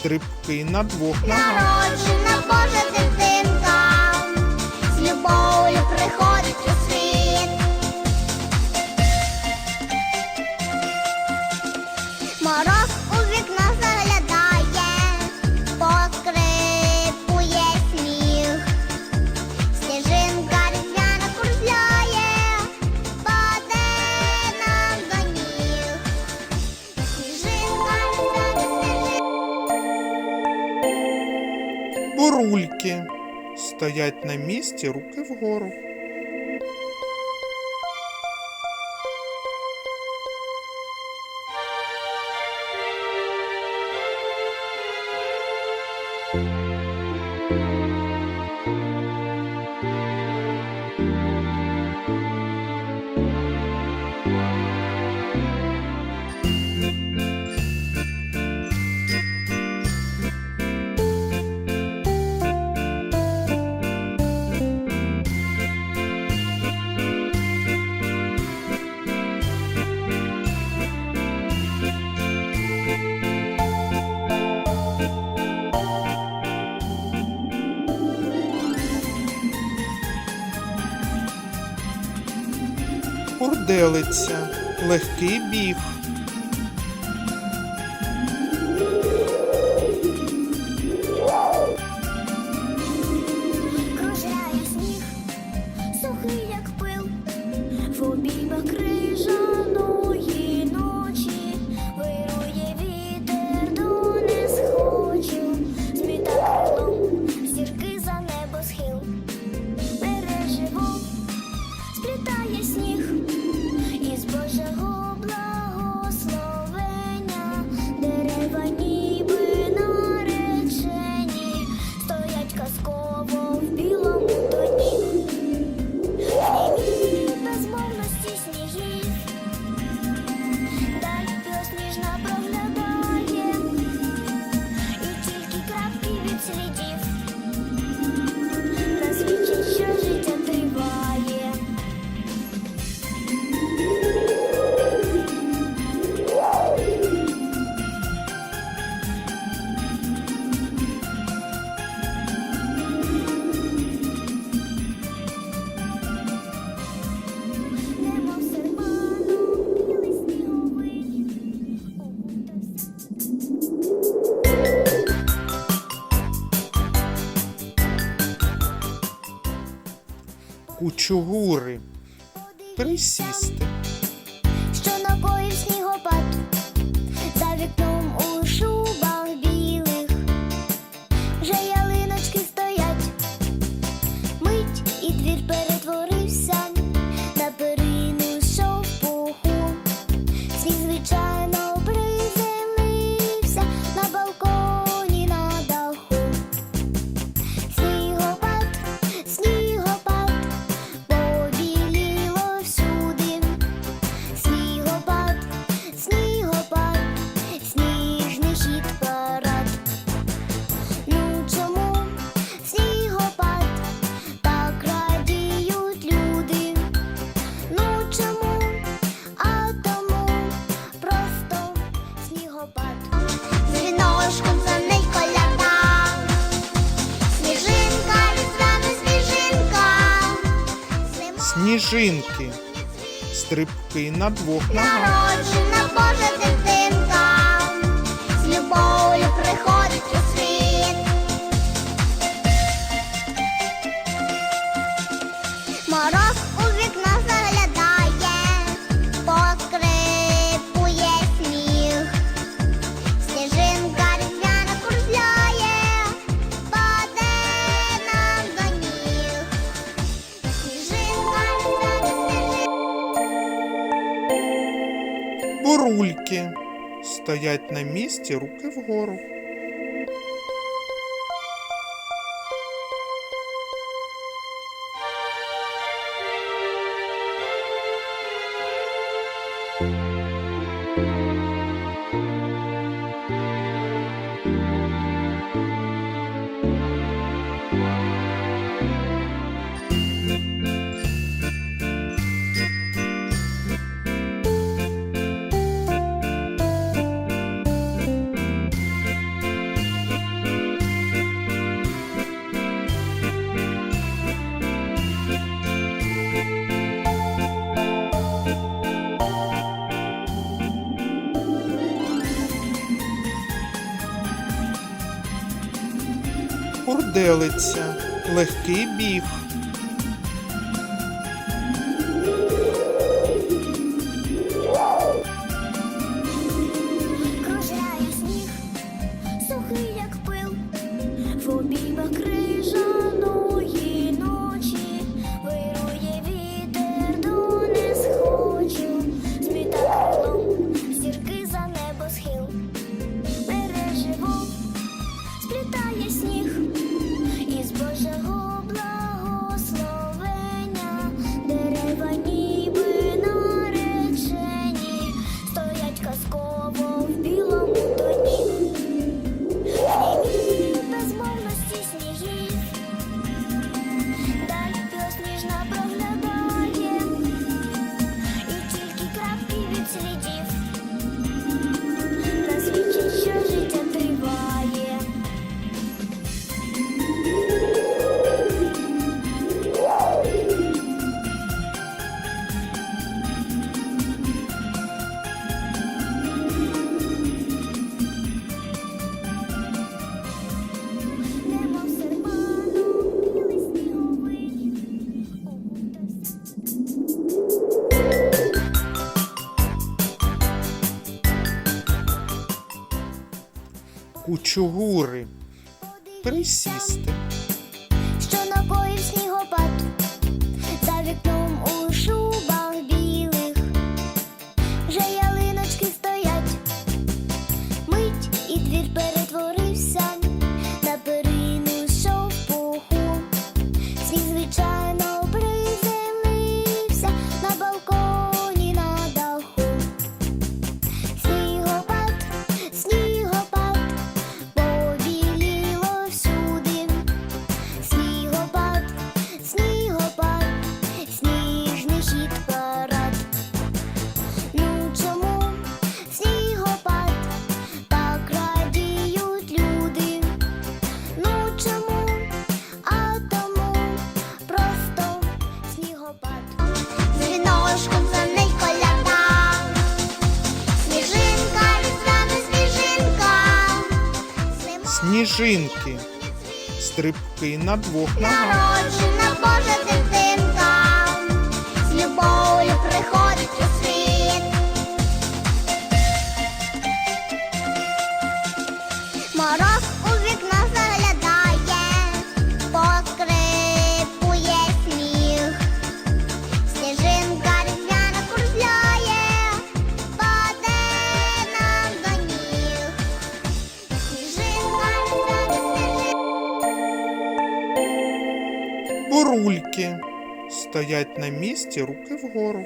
Стрибки на двох ногах. Стоять на місці руки вгору. метелиця, легкий біг. чугури присісти. Що напоїв сніг. шинки, стрибки на двох ногах. стоять на місці руки вгору. курделиця, легкий біг. кучугури присісти. сніжинки, стрибки на двох ногах. Народжена Божа ти Рульки. Стоять на місці руки вгору.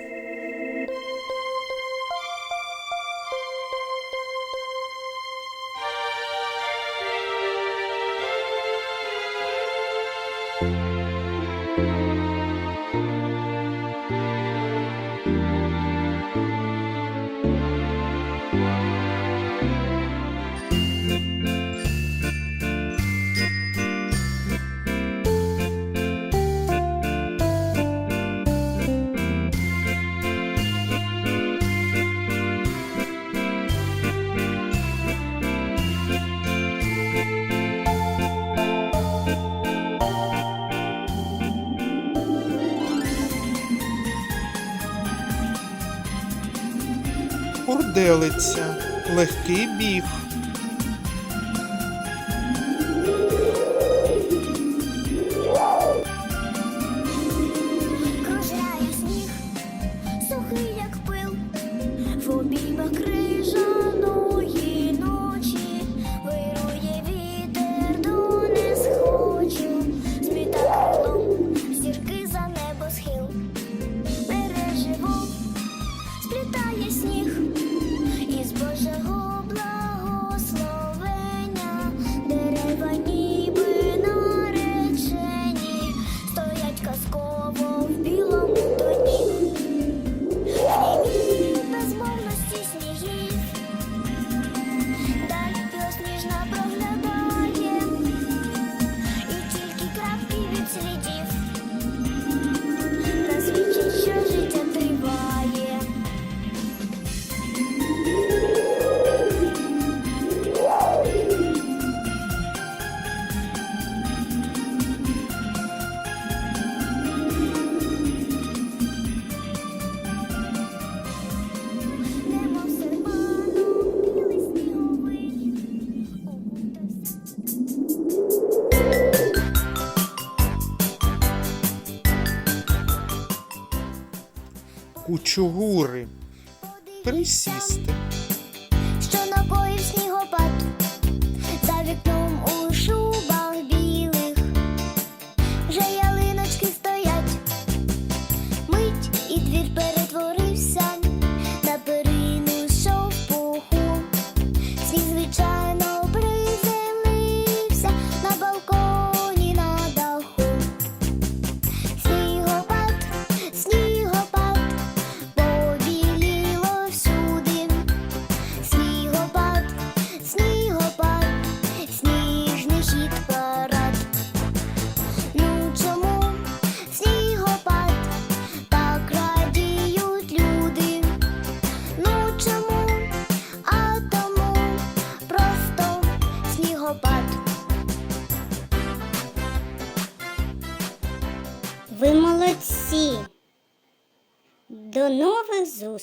метелиця, легкий біг. musicista.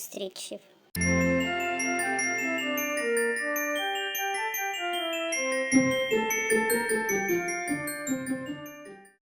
Нових зустрічей.